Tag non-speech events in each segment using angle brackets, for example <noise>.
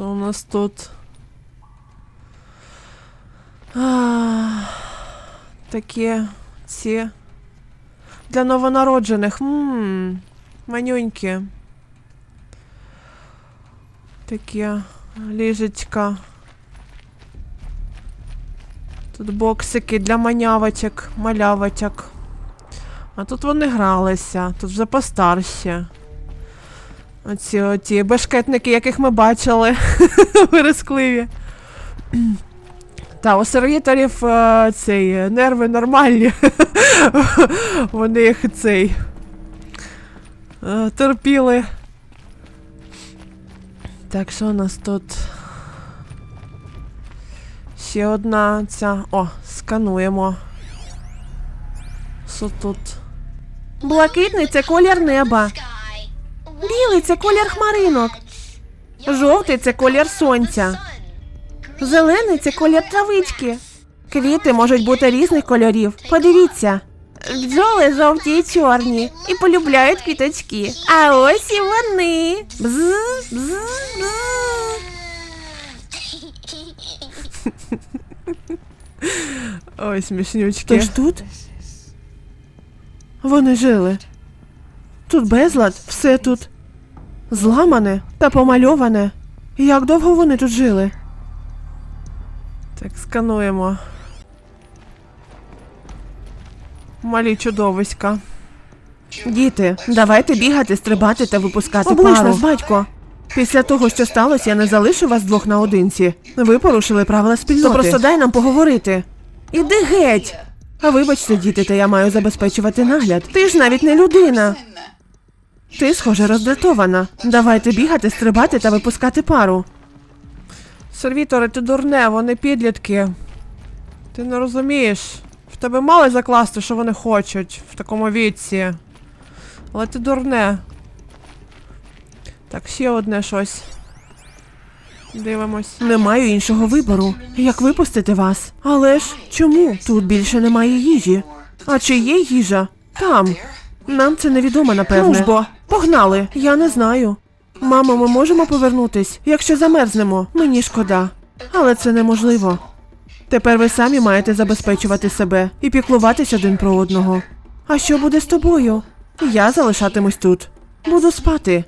Що у нас тут? А, такі ці. Для новонароджених. Ммм. Манюнькі. Такі ліжечка. Тут боксики для манявочок, малявочок. А тут вони гралися, тут вже постарші. Оці оті бешкетники, яких ми бачили, <laughs> вирискливі. Та, у сервіторів е, цей, нерви нормальні. <laughs> Вони їх цей. е, терпіли. Так, що у нас тут? Ще одна ця. О, скануємо. Що тут? Блакитний це колір неба. Білий це колір хмаринок. Жовтий це колір сонця. Зелений це колір травички. Квіти можуть бути різних кольорів. Подивіться. Бджоли жовті і чорні і полюбляють квіточки. А ось і вони. Бз, бз, бз. Ой, смішнючки. Тож тут? Вони жили. Тут безлад, все тут. Зламане та помальоване. Як довго вони тут жили? Так, скануємо. Малі чудовиська. Діти, давайте бігати, стрибати та випускати Облиш пару. нас, батько. Після того, що сталося, я не залишу вас двох наодинці. Ви порушили правила спільноти. То просто дай нам поговорити. Іди геть. А вибачте, діти, та я маю забезпечувати нагляд. Ти ж навіть не людина. Ти, схоже, роздратована. Давайте бігати, стрибати та випускати пару. Сервіторе, ти дурне, вони підлітки. Ти не розумієш. В тебе мали закласти, що вони хочуть в такому віці. Але ти дурне. Так, ще одне щось. Дивимось. Не маю іншого вибору. Як випустити вас? Але ж чому? Тут більше немає їжі. А чи є їжа? Там. Нам це невідомо, напевне. Ну ж бо, погнали. Я не знаю. Мамо, ми можемо повернутись, якщо замерзнемо. Мені шкода. Але це неможливо. Тепер ви самі маєте забезпечувати себе і піклуватись один про одного. А що буде з тобою? Я залишатимусь тут. Буду спати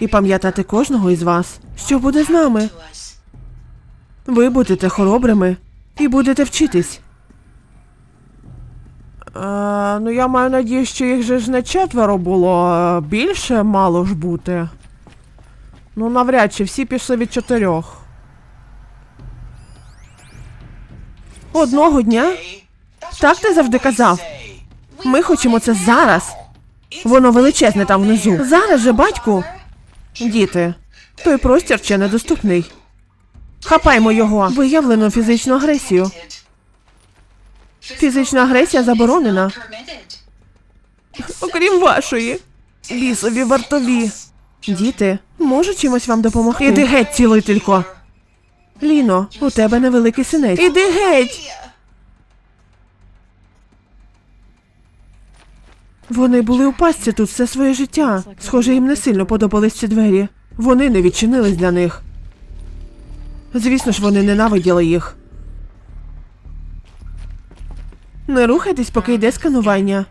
і пам'ятати кожного із вас, що буде з нами. Ви будете хоробрими і будете вчитись. Е, ну, я маю надію, що їх же ж не четверо було, більше мало ж бути. Ну, навряд чи всі пішли від чотирьох. Одного дня? Так ти завжди казав. Ми хочемо це зараз. Воно величезне там внизу. Зараз же, батьку. Діти, той простір ще недоступний. Хапаймо його. Виявлено фізичну агресію. Фізична агресія заборонена. Окрім вашої. Лісові вартові. Діти, можу чимось вам допомогти? Іди геть, цілителько. Ліно, у тебе невеликий синець. Іди геть. Вони були у пастці тут все своє життя. Схоже, їм не сильно подобались ці двері. Вони не відчинились для них. Звісно ж, вони ненавиділи їх. Не рухайтесь, поки йде сканування.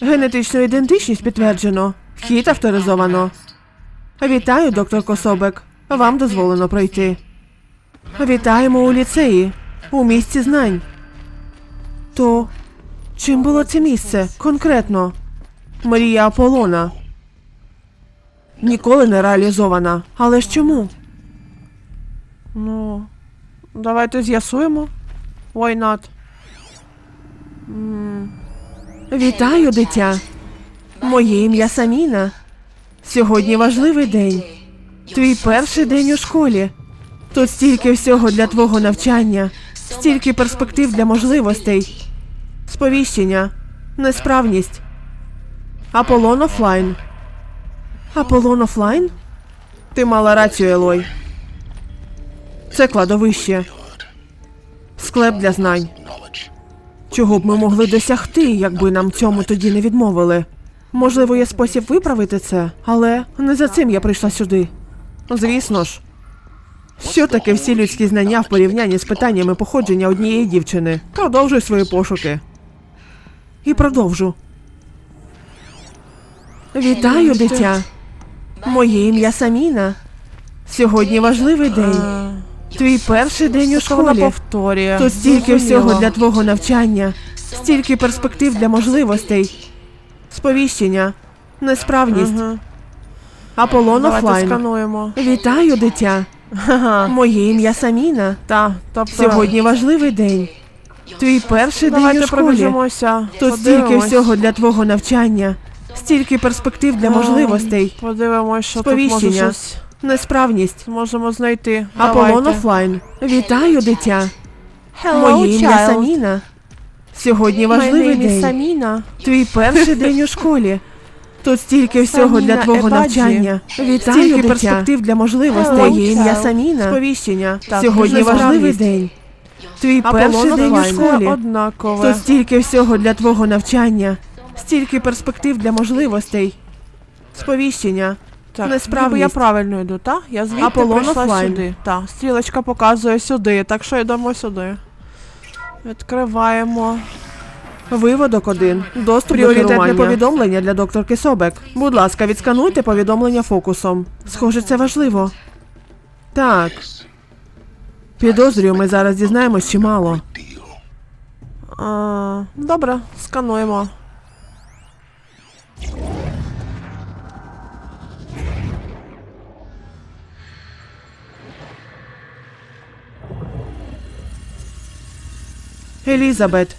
Генетичну ідентичність підтверджено. Вхід авторизовано. Вітаю, доктор Кособек. Вам дозволено пройти. Вітаємо у ліцеї, у місці знань. То чим було це місце конкретно? Мрія Аполлона. Ніколи не реалізована. Але ж чому? Ну, давайте з'ясуємо. Why not? Вітаю, дитя. Моє ім'я Саміна. Сьогодні важливий день. Твій перший день у школі. Тут стільки всього для твого навчання, стільки перспектив для можливостей. Сповіщення, несправність. Аполлон офлайн. Аполлон офлайн? Ти мала рацію, Елой. Це кладовище. Склеп для знань. Чого б ми могли досягти, якби нам цьому тоді не відмовили? Можливо, є спосіб виправити це, але не за цим я прийшла сюди. Звісно ж. Що таке всі людські знання в порівнянні з питаннями походження однієї дівчини? Продовжуй свої пошуки. І продовжу. Вітаю, дитя. Моє ім'я Саміна. Сьогодні важливий день. Твій перший день у школі. повторює. Тут стільки всього для твого навчання, стільки перспектив для можливостей. Сповіщення, несправність, Ага. Аполлон офлайн. скануємо. Вітаю, дитя. Ага. Моє ім'я Саміна. Та, тобто, Сьогодні важливий день. Твій перший день у школі. Тут стільки всього для твого навчання, стільки перспектив для можливостей. Подивимось, що тут може Сповіщення. щось Несправність. можемо знайти. Аполлон офлайн. Вітаю, дитя. Hello, Моє ім'я child. Саміна. Сьогодні важливий день. Саміна. Твій перший день у школі. Тут стільки всього для Саміна твого Ебаджі. навчання. Вітаю, Стільки дитя. перспектив для можливостей. Hello, Моє ім'я child. Саміна. Сповіщення. Так, Сьогодні важливий день. Твій перший день у школі. однакове. Тут стільки всього для твого навчання. Стільки перспектив для можливостей. Сповіщення. Так, ніби я правильно йду, так? Я звідти Аполлон прийшла офлайн. сюди. Так, стрілочка показує сюди, так що йдемо сюди. Відкриваємо. Виводок один. Доступ Пріоритетне до керування. повідомлення для докторки Собек. Будь ласка, відскануйте повідомлення фокусом. Схоже, це важливо. Так. Підозрюю, ми зараз дізнаємось чимало. А, добре, скануємо. Елізабет.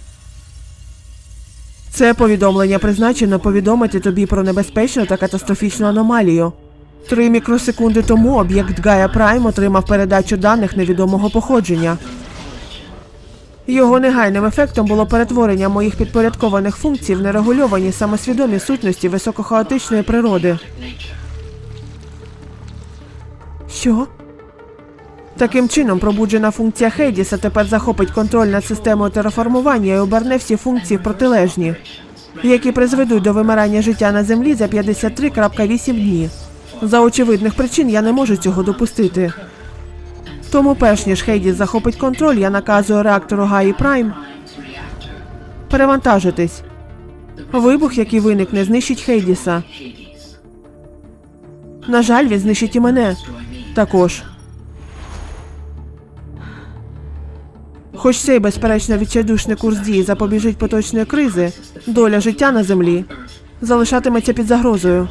Це повідомлення призначено повідомити тобі про небезпечну та катастрофічну аномалію. Три мікросекунди тому об'єкт Гая Прайм отримав передачу даних невідомого походження. Його негайним ефектом було перетворення моїх підпорядкованих функцій в нерегульовані самосвідомі сутності високохаотичної природи. Що? Таким чином, пробуджена функція Хейдіса тепер захопить контроль над системою тераформування і оберне всі функції протилежні, які призведуть до вимирання життя на землі за 53.8 дні. За очевидних причин я не можу цього допустити. Тому, перш ніж Хейдіс захопить контроль, я наказую реактору Гаї Прайм перевантажитись. Вибух, який виникне, знищить Хейдіса. На жаль, він знищить і мене також. Хоч цей безперечно відчайдушний курс дії запобіжить поточної кризи, доля життя на землі залишатиметься під загрозою.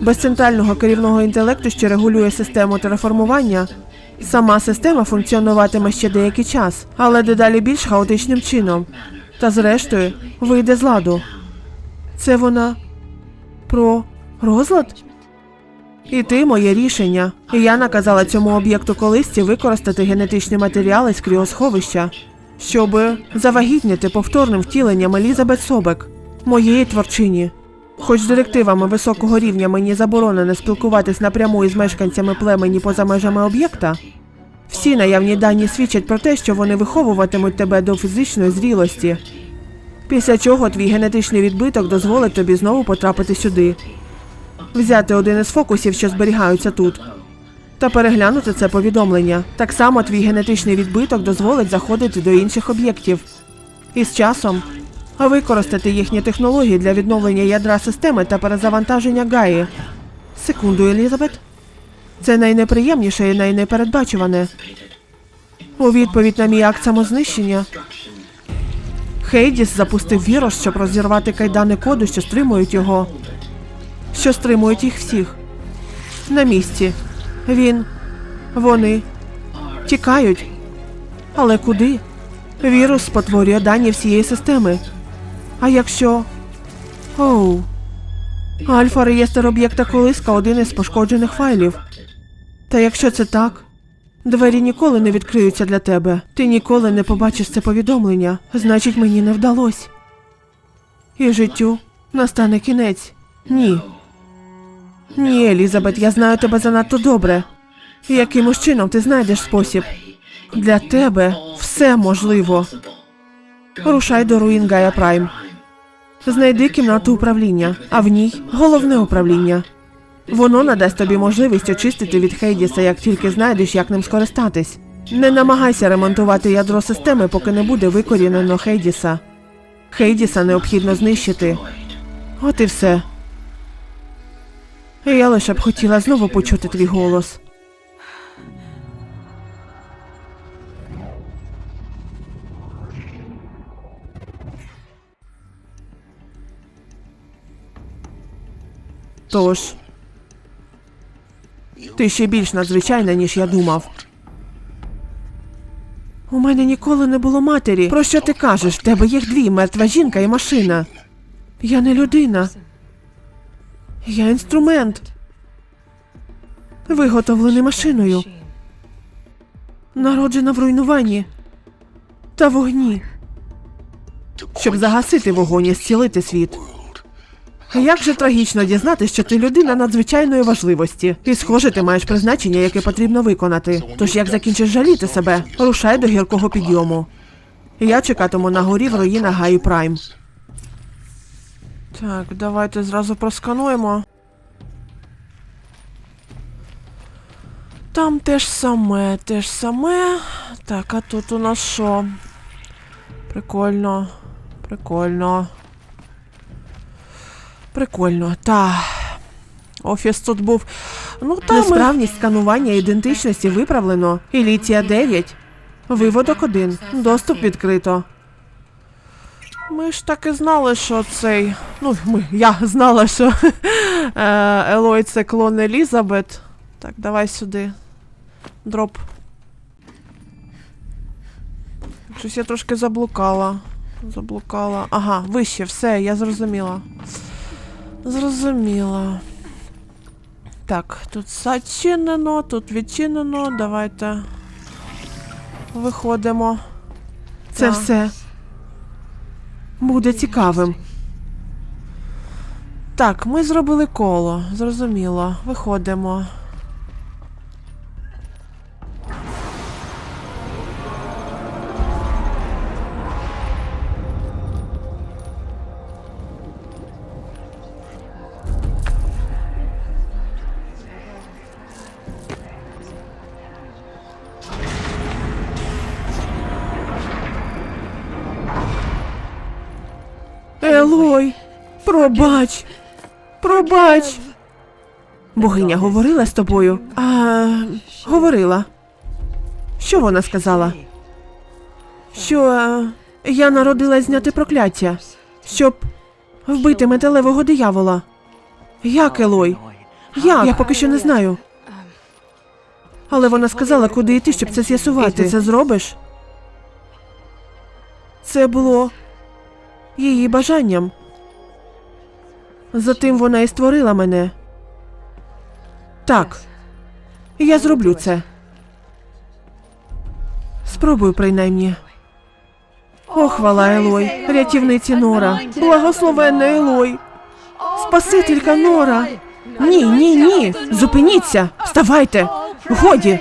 Без центрального керівного інтелекту, що регулює систему тераформування, сама система функціонуватиме ще деякий час, але дедалі більш хаотичним чином. Та зрештою вийде з ладу. Це вона про розлад? І ти моє рішення. І я наказала цьому об'єкту колисці використати генетичні матеріали з кріосховища, щоб завагітніти повторним втіленням Елізабет Собек, моєї творчині. Хоч директивами високого рівня мені заборонено спілкуватись напряму із мешканцями племені поза межами об'єкта, всі наявні дані свідчать про те, що вони виховуватимуть тебе до фізичної зрілості. Після чого твій генетичний відбиток дозволить тобі знову потрапити сюди взяти один із фокусів, що зберігаються тут, та переглянути це повідомлення. Так само твій генетичний відбиток дозволить заходити до інших об'єктів. І з часом використати їхні технології для відновлення ядра системи та перезавантаження Гаї. Секунду, Елізабет. Це найнеприємніше і найнепередбачуване. У відповідь на мій акт самознищення. Хейдіс запустив вірус, щоб розірвати кайдани коду, що стримують його що стримують їх всіх. На місці. Він. Вони тікають. Але куди? Вірус спотворює дані всієї системи. А якщо. Оу. Альфа реєстр об'єкта колиска один із пошкоджених файлів. Та якщо це так, двері ніколи не відкриються для тебе. Ти ніколи не побачиш це повідомлення. Значить, мені не вдалось. І життю настане кінець. Ні. Ні, Елізабет, я знаю тебе занадто добре. Якимось чином ти знайдеш спосіб. Для тебе все можливо. Рушай до руїн Гая Прайм. Знайди кімнату управління, а в ній головне управління. Воно надасть тобі можливість очистити від Хейдіса, як тільки знайдеш, як ним скористатись. Не намагайся ремонтувати ядро системи, поки не буде викорінено Хейдіса. Хейдіса необхідно знищити. От і все. Я лише б хотіла знову почути твій голос. Тож, ти ще більш надзвичайна, ніж я думав. У мене ніколи не було матері. Про що ти кажеш? В тебе їх дві мертва жінка і машина. Я не людина. Я інструмент. Виготовлений машиною. Народжена в руйнуванні та вогні. Щоб загасити вогонь і зцілити світ. Як же трагічно дізнатися, що ти людина надзвичайної важливості. І схоже, ти маєш призначення, яке потрібно виконати. Тож як закінчиш жаліти себе, рушай до гіркого підйому. Я чекатиму на горі в руїнах Гаї Прайм. Так, давайте зразу проскануємо. Там те ж саме, те ж саме. Так, а тут у нас що? Прикольно. Прикольно. Прикольно, та. Офіс тут був. Ну там. Несправність сканування ідентичності виправлено. Еліція 9. Виводок 1. Доступ відкрито. Ми ж так і знали, що цей. Ну, ми, я знала, що е, Елой це клон Елізабет. Так, давай сюди. Дроп. Щось я трошки заблукала. Заблукала. Ага, вище, все, я зрозуміла. Зрозуміла. Так, тут зачинено, тут відчинено. Давайте. Виходимо. Це Так. все. Буде цікавим. Так, ми зробили коло, зрозуміло. Виходимо. Пробач. Пробач. Богиня говорила з тобою. А, говорила. Що вона сказала? Що е, я народилась зняти прокляття, щоб вбити металевого диявола. Як, Елой? Як? Я поки що не знаю. Але вона сказала, куди йти, щоб це з'ясувати. Ти це зробиш? Це було її бажанням. Затим вона і створила мене. Так, я зроблю це. Спробую принаймні. О, хвала Елой, рятівниці Нора, благословенна Елой, Спасителька Нора. Ні, ні, ні. Зупиніться. Вставайте. Годі.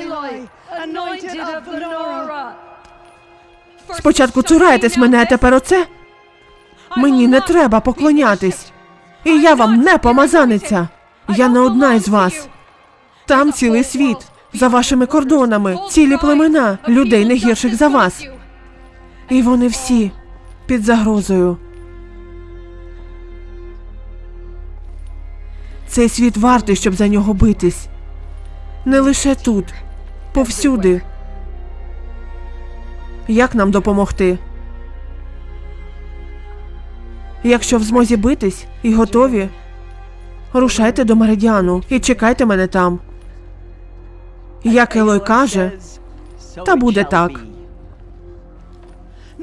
Спочатку цурайтесь мене, а тепер оце. Мені не треба поклонятись. І я вам не помазаниця. Я не одна із вас. Там цілий світ. За вашими кордонами, цілі племена, людей не гірших за вас. І вони всі під загрозою. Цей світ вартий, щоб за нього битись. Не лише тут, повсюди. Як нам допомогти? Якщо в змозі битись і готові, рушайте до Меридіану і чекайте мене там. Як Елой каже, та буде так.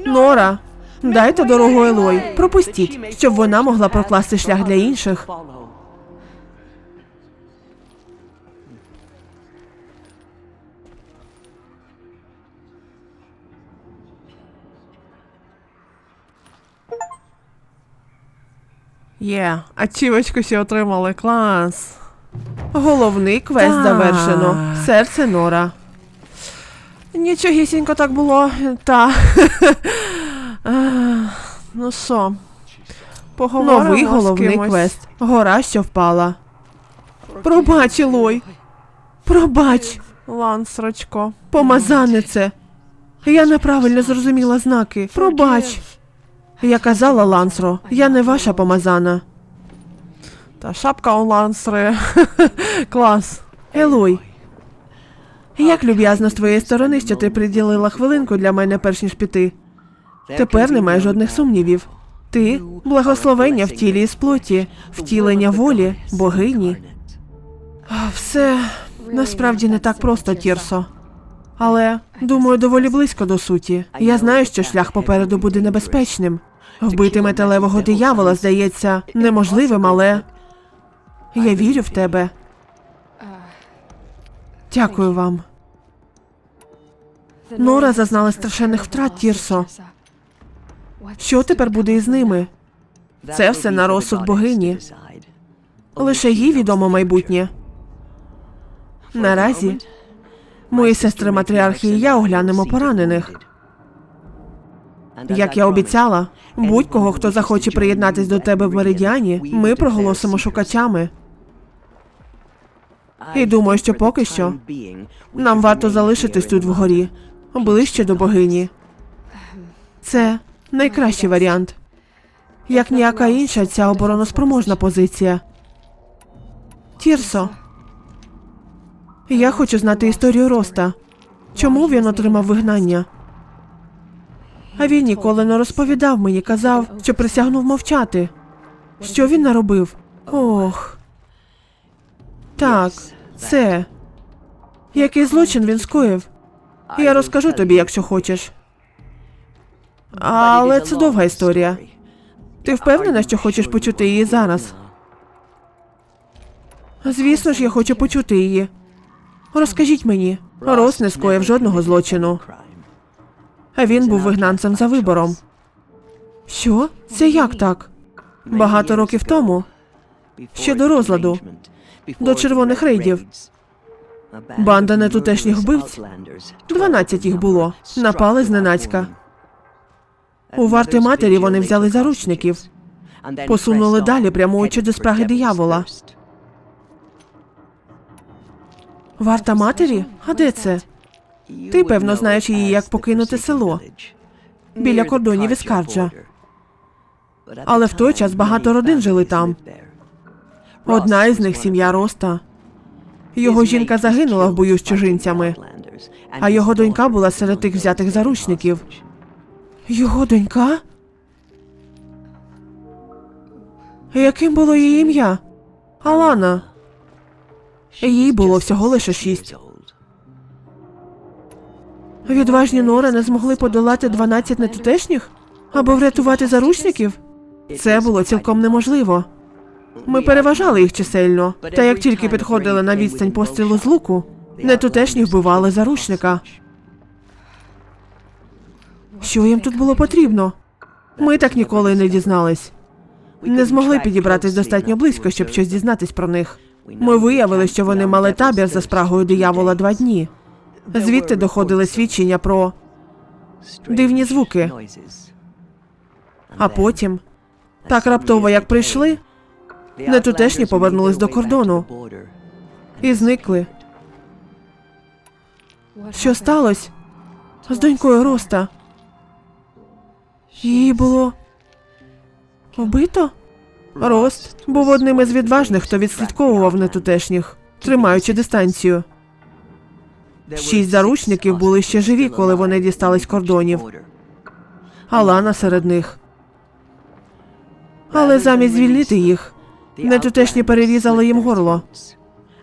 Нора, дайте дорогу Елой, пропустіть, щоб вона могла прокласти шлях для інших. Є, ачівочку ще отримали, клас. Головний квест Так. завершено. Серце Нора. Нічогісінько так було, та. <laughs> Ну що, поговоримо Новий з головний кимось. квест. Гора, що впала. Пробач, Елой. Пробач, Лансрочко. помазанице. Я неправильно зрозуміла знаки. Пробач. Я казала Лансро, я не ваша помазана. Та шапка у лансри. <laughs> Клас. Елой. Як люб'язно з твоєї сторони, що ти приділила хвилинку для мене перш ніж піти. Тепер немає жодних сумнівів. Ти благословення в тілі і сплоті, втілення волі, богині. Все насправді не так просто, Тірсо. Але думаю, доволі близько до суті. Я знаю, що шлях попереду буде небезпечним. Вбити металевого диявола здається неможливим, але я вірю в тебе. Дякую вам. Нора зазнала страшенних втрат, Тірсо. Що тепер буде із ними? Це все на розсуд богині. Лише їй відомо майбутнє. Наразі мої сестри матріархи і я оглянемо поранених. Як я обіцяла, будь-кого, хто захоче приєднатись до тебе в меридіані, ми проголосимо шукачами. І думаю, що поки що Нам варто залишитись тут вгорі, ближче до богині. Це найкращий варіант. Як ніяка інша, ця обороноспроможна позиція. Тірсо. Я хочу знати історію Роста. Чому він отримав вигнання? А він ніколи не розповідав мені, казав, що присягнув мовчати. Що він наробив? Ох. Так, це. Який злочин він скоїв? Я розкажу тобі, якщо хочеш. Але це довга історія. Ти впевнена, що хочеш почути її зараз? Звісно ж, я хочу почути її. Розкажіть мені. Рос не скоїв жодного злочину. А він був вигнанцем за вибором. Що? Це як так? Багато років тому, ще до розладу, до червоних рейдів. Банда нетутешніх вбивць, 12 їх було. Напали зненацька. У варти матері вони взяли заручників. посунули далі, прямуючи до спраги диявола. Варта матері? А де це? Ти, певно, знаєш її, як покинути село. Біля кордонів із Карджа. Але в той час багато родин жили там. Одна із них сім'я Роста. Його жінка загинула в бою з чужинцями, а його донька була серед тих взятих заручників. Його донька? Яким було її ім'я? Алана. Їй було всього лише шість. Відважні нори не змогли подолати 12 нетутешніх? Або врятувати заручників? Це було цілком неможливо. Ми переважали їх чисельно, та як тільки підходили на відстань пострілу з луку, нетутешні вбивали заручника. Що їм тут було потрібно? Ми так ніколи не дізнались. Не змогли підібратись достатньо близько, щоб щось дізнатись про них. Ми виявили, що вони мали табір за спрагою диявола два дні. Звідти доходили свідчення про дивні звуки. а потім, так раптово як прийшли, нетутешні повернулись до кордону. і зникли. Що сталося з донькою Роста? Її було вбито? Рост був одним із відважних, хто відслідковував нетутешніх, тримаючи дистанцію. Шість заручників були ще живі, коли вони дістались кордонів. Алана серед них. Але замість звільнити їх, нетутешні перерізали їм горло,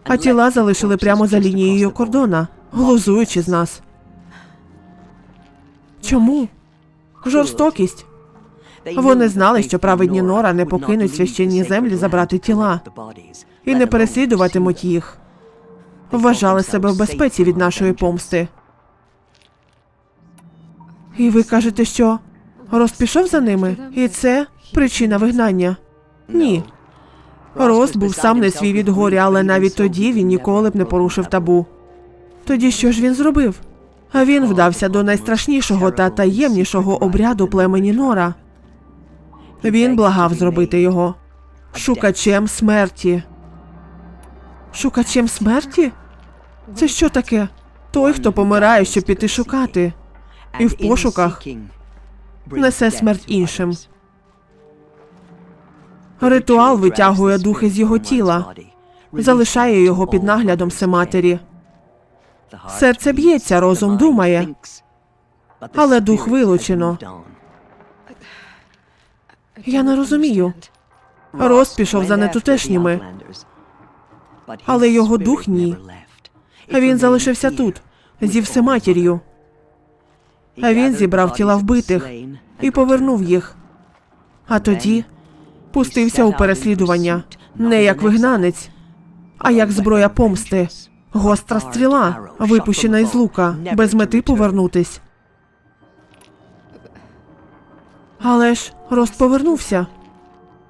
а тіла залишили прямо за лінією кордона, глузуючи з нас. Чому? Жорстокість. Вони знали, що праведні Нора не покинуть священні землі забрати тіла і не переслідуватимуть їх. Вважали себе в безпеці від нашої помсти. І ви кажете, що Рос пішов за ними? І це причина вигнання? Ні. Рос був сам не свій від горя, але навіть тоді він ніколи б не порушив табу. Тоді що ж він зробив? А він вдався до найстрашнішого та таємнішого обряду племені Нора. Він благав зробити його шукачем смерті. Шукачем смерті? Це що таке? Той, хто помирає, щоб піти шукати. І в пошуках несе смерть іншим. Ритуал витягує духи з його тіла, залишає його під наглядом Сематері. Серце б'ється, розум думає, але дух вилучено. Я не розумію. Рост пішов за нетутешніми, але його дух ні. Він залишився тут, зі всематір'ю. Він зібрав тіла вбитих і повернув їх. А тоді пустився у переслідування не як вигнанець, а як зброя помсти. Гостра стріла, випущена із лука, без мети повернутись. Але ж Рост повернувся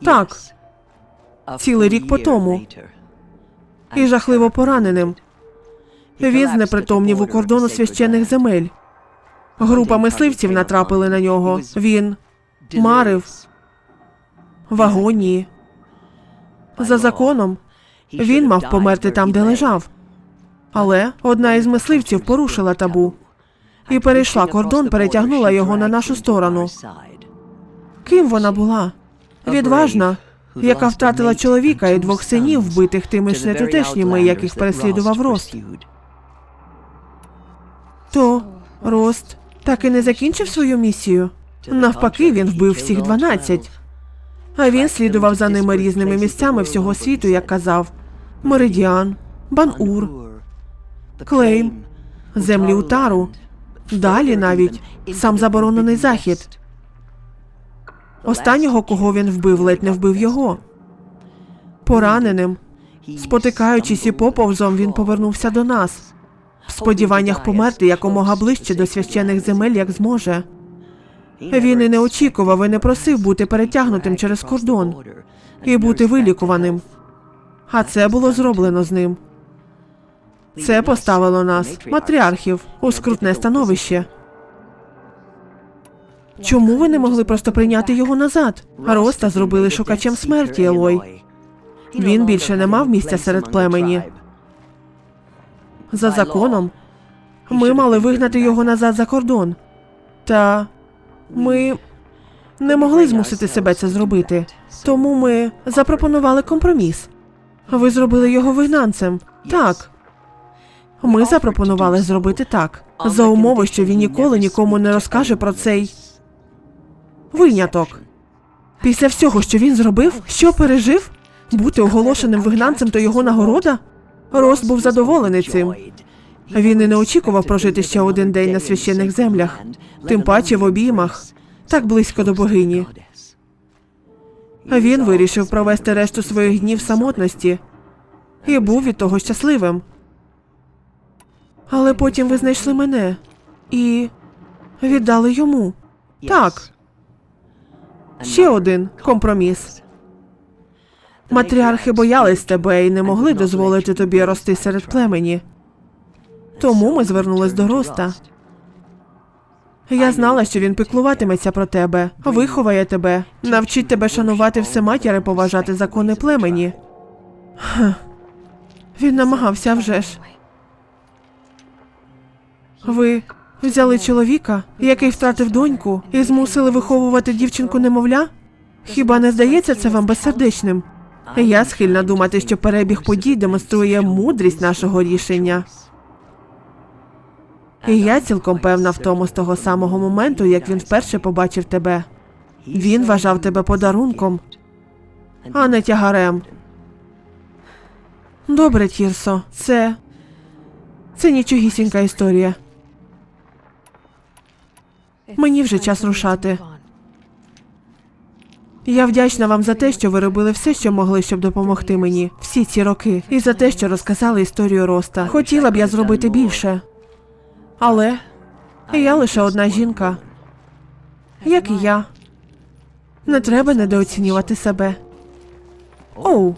Так, цілий рік по тому. І жахливо пораненим. Він знепритомнів у кордону священних земель. Група мисливців натрапили на нього. Він марив в агонії. За законом він мав померти там, де лежав. Але одна із мисливців порушила табу і перейшла кордон, перетягнула його на нашу сторону. Ким вона була? Відважна, яка втратила чоловіка і двох синів, вбитих тими ж нетутешніми, яких переслідував Рост. То Рост так і не закінчив свою місію. Навпаки, він вбив всіх дванадцять. А він слідував за ними різними місцями всього світу, як казав Меридіан, Бан-Ур, Клейм, землі Утару, далі навіть сам заборонений захід. Останнього, кого він вбив, ледь не вбив його. Пораненим, спотикаючись і поповзом, він повернувся до нас в сподіваннях померти якомога ближче до священих земель, як зможе. Він і не очікував, і не просив бути перетягнутим через кордон і бути вилікуваним. А це було зроблено з ним. Це поставило нас, матріархів, у скрутне становище. Чому ви не могли просто прийняти його назад? Роста зробили шукачем смерті, Елой. Він більше не мав місця серед племені. За законом ми мали вигнати його назад за кордон. Та ми не могли змусити себе це зробити. Тому ми запропонували компроміс. Ви зробили його вигнанцем. Так. Ми запропонували зробити так. За умови, що він ніколи нікому не розкаже про цей виняток. Після всього, що він зробив, що пережив? Бути оголошеним вигнанцем то його нагорода? Рост був задоволений цим. Він і не очікував прожити ще один день на священних землях, тим паче в обіймах, так близько до богині. Він вирішив провести решту своїх днів самотності і був від того щасливим. Але потім ви знайшли мене і віддали йому. Так, ще один компроміс. Матріархи боялись тебе і не могли дозволити тобі рости серед племені. Тому ми звернулись до Роста. Я знала, що він піклуватиметься про тебе, виховає тебе, навчить тебе шанувати все матір і поважати закони племені. Ха. Він намагався вже ж. Ви взяли чоловіка, який втратив доньку, і змусили виховувати дівчинку немовля? Хіба не здається це вам безсердечним? Я схильна думати, що перебіг подій демонструє мудрість нашого рішення. І я цілком певна в тому з того самого моменту, як він вперше побачив тебе. Він вважав тебе подарунком, а не тягарем. Добре, Тірсо, це. Це нічогісінька історія. Мені вже час рушати. Я вдячна вам за те, що ви робили все, що могли, щоб допомогти мені всі ці роки, і за те, що розказали історію Роста. Хотіла б я зробити більше. Але я лише одна жінка, як і я. Не треба недооцінювати себе. Оу,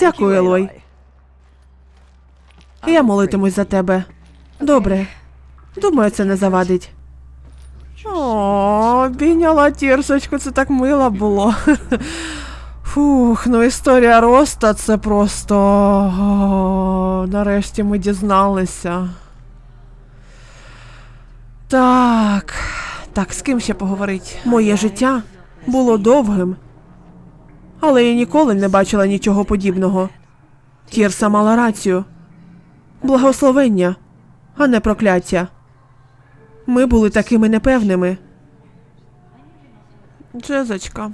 дякую, Елой. Я молитимусь за тебе. Добре. Думаю, це не завадить. О, бійняла тірсочку, це так мило було. Фух, ну історія Роста це просто. Нарешті ми дізналися. Так. Так, з ким ще поговорить? Моє життя було довгим, але я ніколи не бачила нічого подібного. Тірса мала рацію. Благословення, а не прокляття. Ми були такими непевними. Джезочка.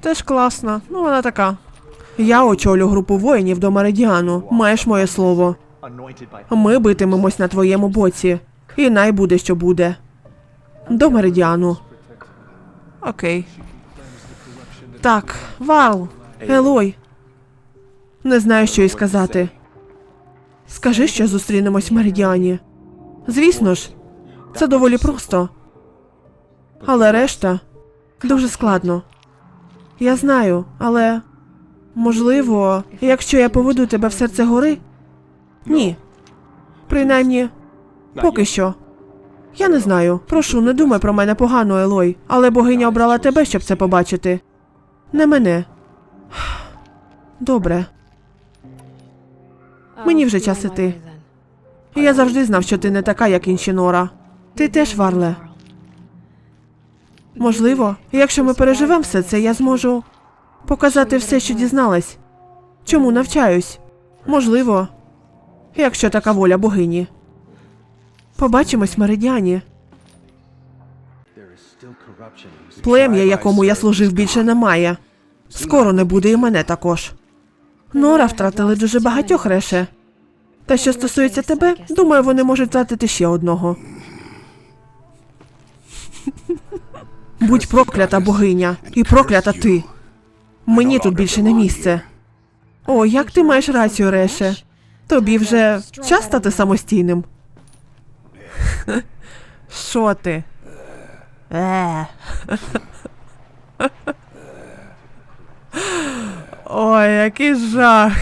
Теж класна. Ну, вона така. Я очолю групу воїнів до Меридіану. Маєш моє слово. Ми битимемось на твоєму боці. І най буде, що буде. До Меридіану. Окей. Так, Варл. Елой. Не знаю, що й сказати. Скажи, що зустрінемось в Меридіані. Звісно ж, це доволі просто. Але решта дуже складно. Я знаю, але можливо, якщо я поведу тебе в серце гори. Ні. Принаймні, поки що. Я не знаю. Прошу, не думай про мене погано, Елой, але богиня обрала тебе, щоб це побачити. Не мене. Добре. Мені вже час іти. Я завжди знав, що ти не така, як інші Нора. Ти теж, Варле. Можливо, якщо ми переживемо все це, я зможу показати все, що дізналась. Чому навчаюсь? Можливо, якщо така воля богині. Побачимось в Меридіані. Плем'я, якому я служив, більше немає. Скоро не буде і мене також. Нора втратили дуже багатьох реше. Та що стосується тебе, думаю, вони можуть втратити ще одного. Будь проклята богиня, і проклята ти. Мені тут більше не місце. О, як ти маєш рацію, Реше. Тобі вже час стати самостійним. <laughs> Що ти? Е. <laughs> Ой, який жах.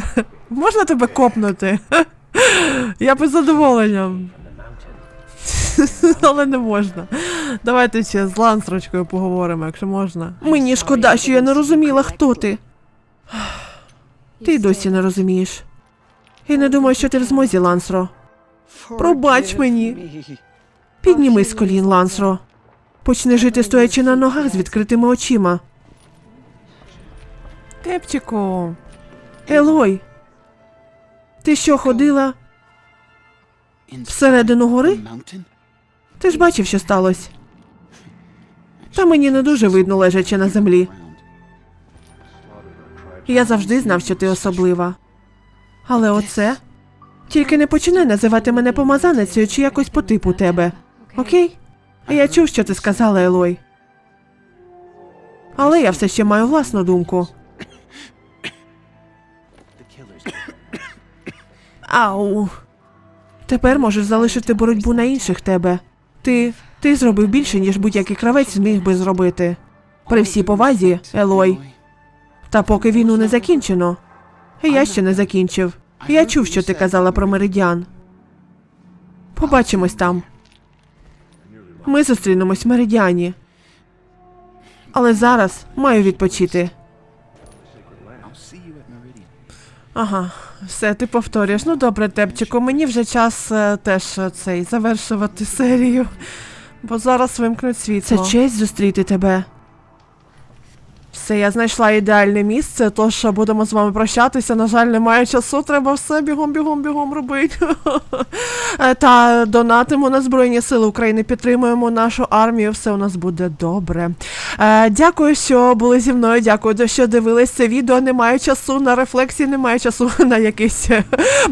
<laughs> Можна тебе копнути? Я би задоволенням. <laughs> Але не можна. Давайте ще з лансрочкою поговоримо, якщо можна. Мені шкода, що я не розуміла, хто ти. Ти й досі не розумієш. І не думаю, що ти в змозі, Лансро. Пробач мені. Піднімись з колін, Лансро. Почни жити стоячи на ногах з відкритими очима. Кепчику. Елой. Ти що ходила? Всередину гори? Ти ж бачив, що сталося. Та мені не дуже видно, лежачи на землі. Я завжди знав, що ти особлива. Але оце. Тільки не починай називати мене помазаницею чи якось по типу тебе. Окей? Я чув, що ти сказала, Елой. Але я все ще маю власну думку. Ау. Тепер можеш залишити боротьбу на інших тебе. Ти. ти зробив більше, ніж будь-який кравець зміг би зробити. При всій повазі, Елой. Та поки війну не закінчено. Я ще не закінчив. Я чув, що ти казала про меридіан. Побачимось там. Ми зустрінемось в меридіані. Але зараз маю відпочити. Ага, все, ти повторюєш. Ну добре, Тепчику, мені вже час е, теж е, цей завершувати серію. Бо зараз вимкнуть Це честь зустріти тебе. Все, я знайшла ідеальне місце, тож будемо з вами прощатися. На жаль, немає часу, треба все бігом, бігом, бігом робити. Е, Та донатимо на Збройні Сили України, підтримуємо нашу армію, все у нас буде добре. Е, Дякую, що були зі мною. Дякую, що дивились це відео. Немає часу на рефлексії, немає часу <laughs> на якісь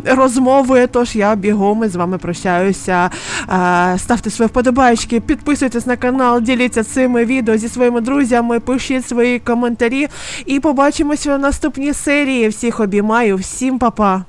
розмови. Тож я бігом із вами прощаюся. Е, Ставте свої вподобайки, підписуйтесь на канал, діліться цими відео зі своїми друзями, пишіть свої коментарі. І побачимося в наступній серії. Всіх обіймаю, всім па-па!